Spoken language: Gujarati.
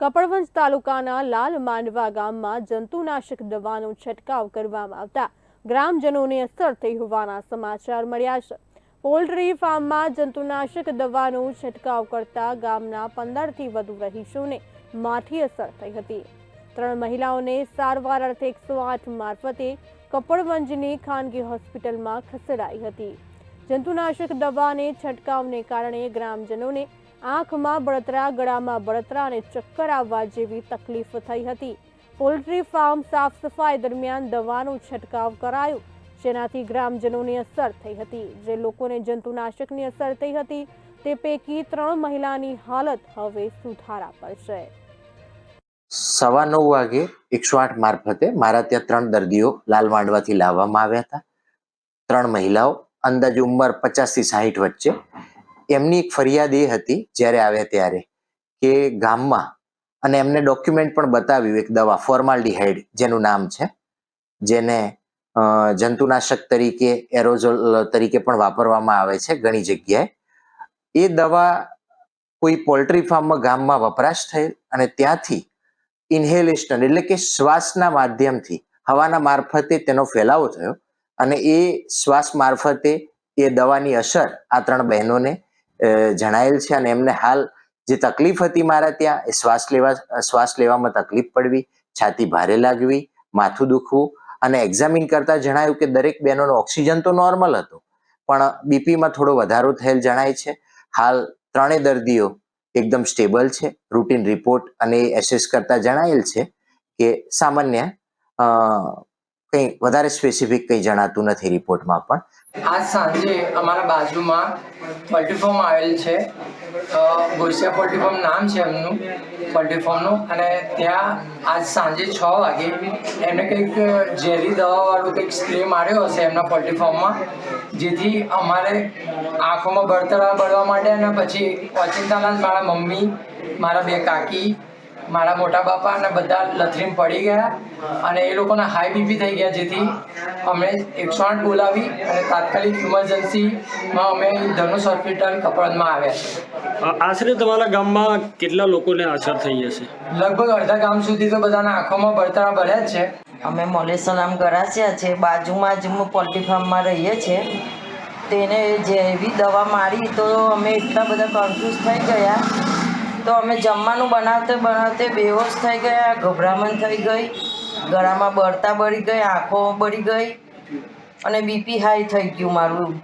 કપડવંજ તાલુકાના લાલ માંડવા ગામમાં જંતુનાશક દવાનો છંટકાવ કરવામાં આવતા. ગ્રામજનોને અસર થઈ હોવાના સમાચાર મળ્યા છે. પોલ્ટ્રી ફાર્મમાં જંતુનાશક દવાનો છંટકાવ કરતા ગામના પંદરથી વધુ રહીશોને માઠી અસર થઈ હતી. ત્રણ મહિલાઓને સારવાર અર્થે એકસો આઠ મારફતે કપડવંજની ખાનગી હોસ્પિટલમાં ખસેડાઈ હતી. જંતુનાશક દવાને છંટકાવને કારણે ગ્રામજનોને આંખમાં બળતરા, ગળામાં બળતરા અને ચક્કર આવવા જેવી તકલીફ થઈ હતી. પોલ્ટ્રી ફાર્મ સાફ સફાઈ દરમિયાન દવાનો છંટકાવ કરાયો, જેનાથી ગ્રામજનોને અસર થઈ હતી. જે લોકોને જંતુનાશકની અસર થઈ હતી, તે પૈકી ત્રણ મહિલાની હાલત હવે સુધારા પર છે. સવા નવ વાગે એકસો આઠ મારફતે મારા ત્યાં ત્રણ દર્દીઓ લાલ માંડવાથી લાવવામાં આવ્યા હતા. ત્રણ મહિલાઓ અંદાજે ઉંમર પચાસથી સાહીઠ વચ્ચે. એમની એક ફરિયાદ એ હતી જ્યારે આવ્યા ત્યારે કે ગામમાં, અને એમને ડોક્યુમેન્ટ પણ બતાવ્યું એક દવા ફોર્માલ્ડીહાઇડ જેનું નામ છે, જેને જંતુનાશક તરીકે એરોઝોલ તરીકે પણ વાપરવામાં આવે છે ઘણી જગ્યાએ. એ દવા કોઈ પોલ્ટ્રી ફાર્મમાં ગામમાં વપરાશ થયેલ અને ત્યાંથી ઇન્હેલેશન એટલે કે શ્વાસના માધ્યમથી હવાના મારફતે તેનો ફેલાવો થયો. અને એ શ્વાસ મારફતે એ દવાની અસર આ ત્રણ બહેનોને જણાયેલ છે અને એમને હાલ જે તકલીફ હતી મારા ત્યાં, એ શ્વાસ લેવા, શ્વાસ લેવામાં તકલીફ પડવી, છાતી ભારે લાગવી, માથું દુખવું અને એક્ઝામિન કરતા જણાયું કે દરેક બહેનોનો ઓક્સિજન તો નોર્મલ હતો, પણ બીપીમાં થોડો વધારો થયેલ જણાય છે. હાલ ત્રણેય દર્દીઓ એકદમ સ્ટેબલ છે. રૂટીન રિપોર્ટ અને એસેસ કરતા જણાયેલ છે કે સામાન્ય કંઈ વધારે સ્પેસિફિક કંઈ જણાતું નથી રિપોર્ટમાં પણ. આજ સાંજે અમારા બાજુમાં પોલ્ટ્રી ફોર્મ આવેલ છે. ગોસિયા પોલ્ટ્રી ફોર્મ નામ છે એમનું પોલ્ટ્રી ફોર્મનું અને ત્યાં આજ સાંજે છ વાગે એમને કંઈક ઝેરી દવાવાળું કંઈક સ્પ્રે માર્યો હશે એમના પોલ્ટ્રી ફોર્મમાં જેથી અમારે આંખોમાં બળતરા બળવા માટે અને પછી ઓચિંતાના મારા મમ્મી, મારા બે કાકી મારા મોટા બાપા અને બધા લથરીમ પડી ગયા અને એ લોકોના હાઈ બીપી થઈ ગયા જેથી અમે એકસો આઠ બોલાવી અને તાત્કાલિક ઇમરજન્સીમાં અમે ધનુષ હોસ્પિટલ કપડમાં આવ્યા છે આશરે તમારા ગામમાં કેટલા લોકોને અસર થઈ હશે લગભગ અડધા ગામ સુધી તો બધાના આંખોમાં બળતરા ભર્યા જ છે. અમે મોલેસલામ ગરાસિયા છે બાજુમાં જ હું પોલ્ટ્રી ફાર્મમાં રહીએ છીએ. તેને જેવી દવા મારી તો અમે એટલા બધા કન્ફ્યુઝ થઈ ગયા તો અમે જમવાનું બનાવતે બનાવતે બેહોશ થઈ ગયા, ગભરામણ થઈ ગઈ, ગળામાં બળતા બળી ગઈ, આંખો બળી ગઈ અને બીપી હાઈ થઈ ગયું મારું.